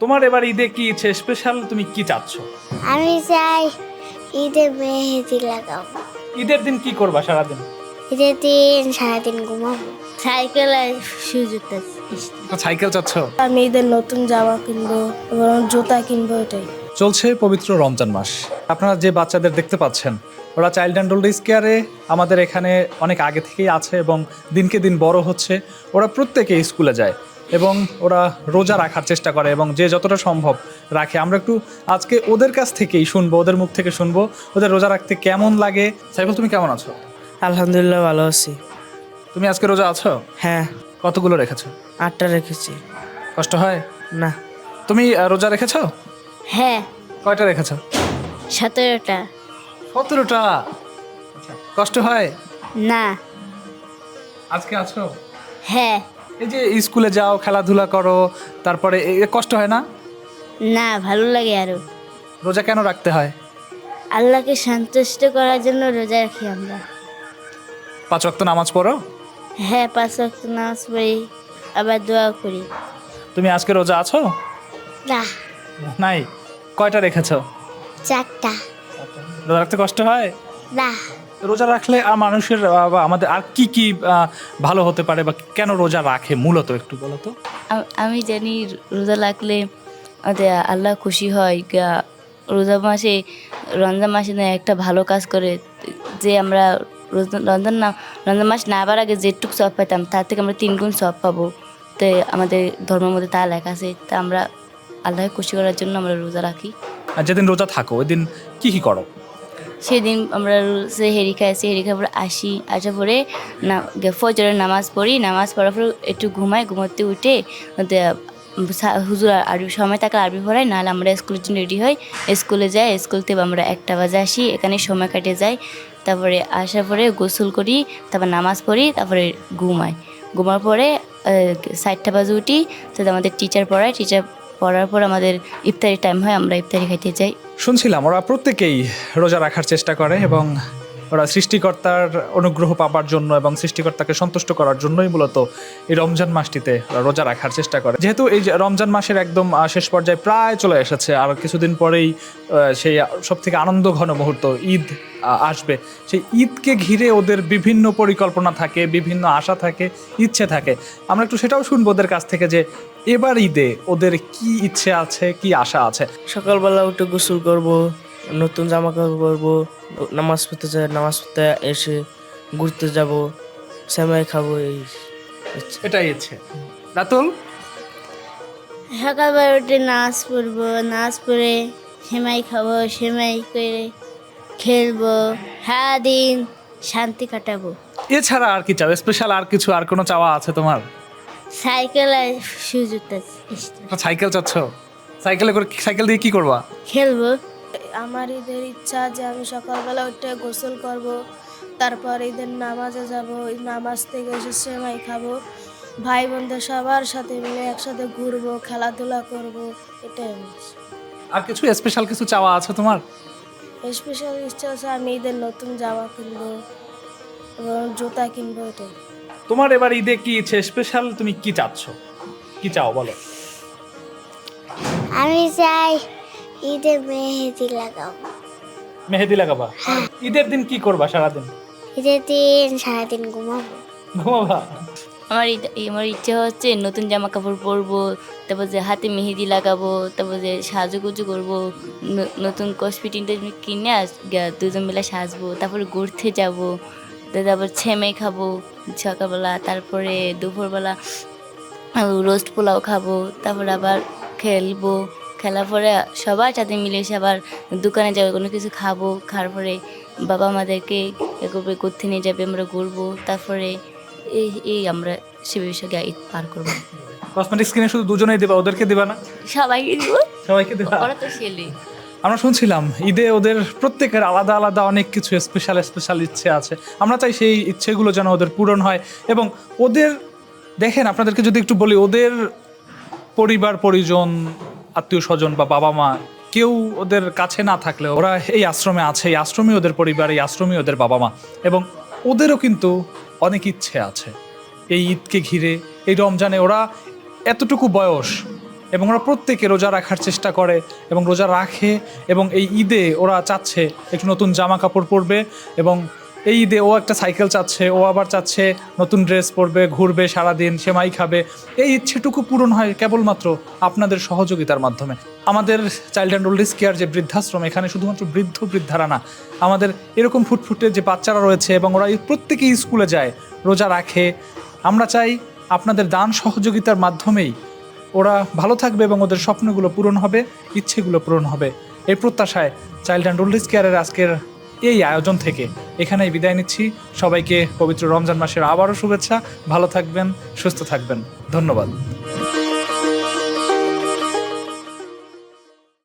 তোমার এবার ঈদে কি ইচ্ছে? স্পেশাল তুমি কি চাচ্ছ? আমি চাই ঈদে মেহেদি লাগাবো ঈদের দিন কি করবা সারাদিন? ঈদের দিন সারাদিন ঘুমাবো। সাইকেল আর সুযোগটা সাইকেল চাচ্ছ? আমি ঈদের নতুন জামা কিনবো এবং জুতা কিনবো এটাই। চলছে পবিত্র রমজান মাস। আপনারা যে বাচ্চাদের দেখতে পাচ্ছেন ওরা চাইল্ড অ্যান্ড ওল্ড এজ কেয়ারে আমাদের এখানে অনেক আগে থেকেই আছে এবং দিনকে দিন বড় হচ্ছে। ওরা প্রত্যেকে স্কুলে যায়। এবং ওরা রোজা রাখার চেষ্টা করে এবং যে যতটা সম্ভব রাখে। আমরা একটু আজকে ওদের কাছ থেকেই শুনব ওদের মুখ থেকে শুনব ওদের রোজা রাখতে কেমন লাগে। সাইফুল তুমি কেমন আছো? আলহামদুলিল্লাহ ভালো আছি। তুমি আজকে রোজা আছো? হ্যাঁ। কতগুলো রেখেছো? আটটা রেখেছি। কষ্ট হয়? না। তুমি রোজা রেখেছো? হ্যাঁ। কয়টা রেখেছো? সতেরোটা। সতেরোটা? কষ্ট হয়? না। আজকে আছো? হ্যাঁ। এই যে স্কুলে যাও খেলাধুলা করো তারপরে এ এ কষ্ট হয় না? না ভালো লাগে আরও। রোজা কেন রাখতে হয়? আল্লাহকে সন্তুষ্ট করার জন্য রোজা রাখি আমরা। পাঁচ ওয়াক্ত নামাজ পড়ো? হ্যাঁ পাঁচ ওয়াক্ত নামাজ পড়ি আবার দোয়া করি। তুমি আজকে রোজা আছো? না। নাই। কয়টা রেখেছো? চারটা। রোজা রাখতে কষ্ট হয়? না। রোজা রাখলে আর মানুষের বা আমাদের আর কি কি ভালো হতে পারে বা কেন রোজা রাখে মূলত একটু বলো তো? আমি জানি রোজা রাখলে আমাদের আল্লাহ খুশি হয় রোজা মাসে রমজান মাসে না একটা ভালো কাজ করে যে আমরা রমজান না রমজান মাস না আবার আগে যেটুকু সব পেতাম তার থেকে আমরা তিন গুণ সব পাবো। তো আমাদের ধর্মের মধ্যে তা লেখা আছে তা আমরা আল্লাহ খুশি করার জন্য আমরা রোজা রাখি। আর যেদিন রোজা থাকো ওই দিন কী কী করো? সেদিন আমরা সে হেরি খাই, সে হেরি খাই পরে আসি, আসার পরে না ফজরের নামাজ পড়ি। নামাজ পড়ার পরে একটু ঘুমাই, ঘুমাতে উঠে হুজুর আরবি, সময় থাকলে আরবি পড়াই নাহলে আমরা স্কুলের জন্য রেডি হই। স্কুলে যাই, স্কুল থেকে আমরা একটা বাজে আসি, এখানে সময় কাটে যাই। তারপরে আসার পরে গোসল করি, তারপর নামাজ পড়ি, তারপরে ঘুমাই। ঘুমার পরে সাতটা বাজে উঠি তো আমাদের টিচার পড়ায় টিচার পড়ার পর আমাদের ইফতারি টাইম হয়, আমরা ইফতারি খাইতে যাই। শুনছিলাম, ওরা প্রত্যেকেই রোজা রাখার চেষ্টা করে এবং ওরা সৃষ্টিকর্তার অনুগ্রহ পাবার জন্য এবং সৃষ্টিকর্তাকে সন্তুষ্ট করার জন্যই মূলত এই রমজান মাসটিতে রোজা রাখার চেষ্টা করে। যেহেতু এই রমজান মাসের একদম শেষ পর্যায়ে প্রায় চলে এসেছে, আর কিছুদিন পরেই সেই সব থেকে আনন্দ ঘন মুহূর্ত ঈদ আসবে। সেই ঈদকে ঘিরে ওদের বিভিন্ন পরিকল্পনা থাকে, বিভিন্ন আশা থাকে, ইচ্ছে থাকে। আমরা একটু সেটাও শুনব ওদের কাছ থেকে যে এবার ঈদে ওদের কি ইচ্ছে আছে, কি আশা আছে। সকালবেলা উঠে গোসল করব নতুন জামা কাপড় পরবো নামাজ পড়তে যাই নামাজ পড়তে এসে ঘুরতে যাব সেমাই খাব এই। এটাই ইচ্ছে রাতুল সকালবেলা উঠে নাচ পড়ব নাচ পড়ে সেমাই খাব সেমাই করে খেলব সারাদিন শান্তি কাটাবো। এছাড়া আর কি চাও? স্পেশাল আর কিছু আর কোনো চাওয়া আছে তোমার? সাইকেল আর সাইকেল চাচ্ছ? সাইকেলে করে সাইকেল দিয়ে কি করবা? খেলব। আমার ঈদের ইচ্ছা যে আমি সকালবেলা উঠে গোসল করব তারপর ঈদের নামাজে যাব নামাজ থেকে এসে সেমাই খাব। ভাই বোনদের সবার সাথে মিলে একসাথে ঘুরবো খেলাধুলা করব এটাই। আর কিছু স্পেশাল কিছু চাওয়া আছে তোমার? স্পেশাল ইচ্ছা আছে আমি ঈদের নতুন জামা কিনবো এবং জুতা কিনবো এটাই। তোমার এবার ঈদে কি ইচ্ছে স্পেশাল তুমি কি চাচ্ছ? কি চাও বলো। আমি চাই ঈদে মেহেদি লাগাবো। মেহেদি লাগাবা? ঈদের দিন কি করবা সারাদিন? ঈদের দিন সারাদিন ঘুমাবো। ঘুমাবা? আমার আমার ইচ্ছে হচ্ছে নতুন জামা কাপড় পরবো তারপর যে হাতে মেহেদি লাগাবো তারপর যে সাজুগুজু করব নতুন কসমেটিকটা কিনে আস- দুজন মিলে সাজবো তারপরে ঘুরতে যাব তারপর ছেমে খাব সকালবেলা তারপরে দুপুরবেলা রোস্ট পোলাও খাব তারপর আবার খেলব খেলার পরে সবার সাথে মিলে এসে আবার দোকানে যাবে কোনো কিছু খাব খাওয়ার পরে বাবা আমাদেরকে এ করবে করতে নিয়ে যাবে আমরা ঘুরবো তারপরে এই এই আমরা সে বিষয়ে ঈদ পার করব কসমেটিক্স কিনে শুধু দুজনেই দেবা ওদেরকে দেবা না? সবাইকে দিব। সবাইকে দেবা? ওরা তো ছেলে আমরা শুনছিলাম ঈদে ওদের প্রত্যেকের আলাদা আলাদা অনেক কিছু স্পেশাল স্পেশাল ইচ্ছে আছে। আমরা চাই সেই ইচ্ছেগুলো যেন ওদের পূরণ হয় এবং ওদের দেখেন আপনাদেরকে যদি একটু বলি ওদের পরিবার পরিজন আত্মীয় স্বজন বা বাবা মা কেউ ওদের কাছে না থাকলেও ওরা এই আশ্রমে আছে, এই আশ্রমই ওদের পরিবার, এই আশ্রমই ওদের বাবা মা এবং ওদেরও কিন্তু অনেক ইচ্ছে আছে। এই ঈদকে ঘিরে, এই রমজানে ওরা এতটুকু বয়স এবং ওরা প্রত্যেকে রোজা রাখার চেষ্টা করে এবং রোজা রাখে এবং এই ঈদে ওরা চাচ্ছে একটু নতুন জামা কাপড় পরবে এবং এই ঈদে ও একটা সাইকেল চাচ্ছে, ও আবার চাচ্ছে নতুন ড্রেস পরবে, ঘুরবে, সারাদিন সেমাই খাবে। এই ইচ্ছেটুকু পূরণ হয় কেবলমাত্র আপনাদের সহযোগিতার মাধ্যমে। আমাদের চাইল্ড অ্যান্ড ওল্ড কেয়ার যে বৃদ্ধাশ্রম, এখানে শুধুমাত্র বৃদ্ধ বৃদ্ধারা না, আমাদের এরকম ফুটফুটে যে বাচ্চারা রয়েছে এবং ওরা প্রত্যেকেই স্কুলে যায়, রোজা রাখে। আমরা চাই আপনাদের দান সহযোগিতার মাধ্যমেই ওরা ভালো থাকবে এবং ওদের স্বপ্নগুলো পূরণ হবে, ইচ্ছেগুলো পূরণ হবে। এই প্রত্যাশায় চাইল্ড অ্যান্ড ওল্ড কেয়ারের আজকের এই আয়োজন থেকে। এখানেই বিদায় নিচ্ছি। সবাইকে পবিত্র রমজান মাসের আবারও শুভেচ্ছা। ভালো থাকবেন, সুস্থ থাকবেন। ধন্যবাদ।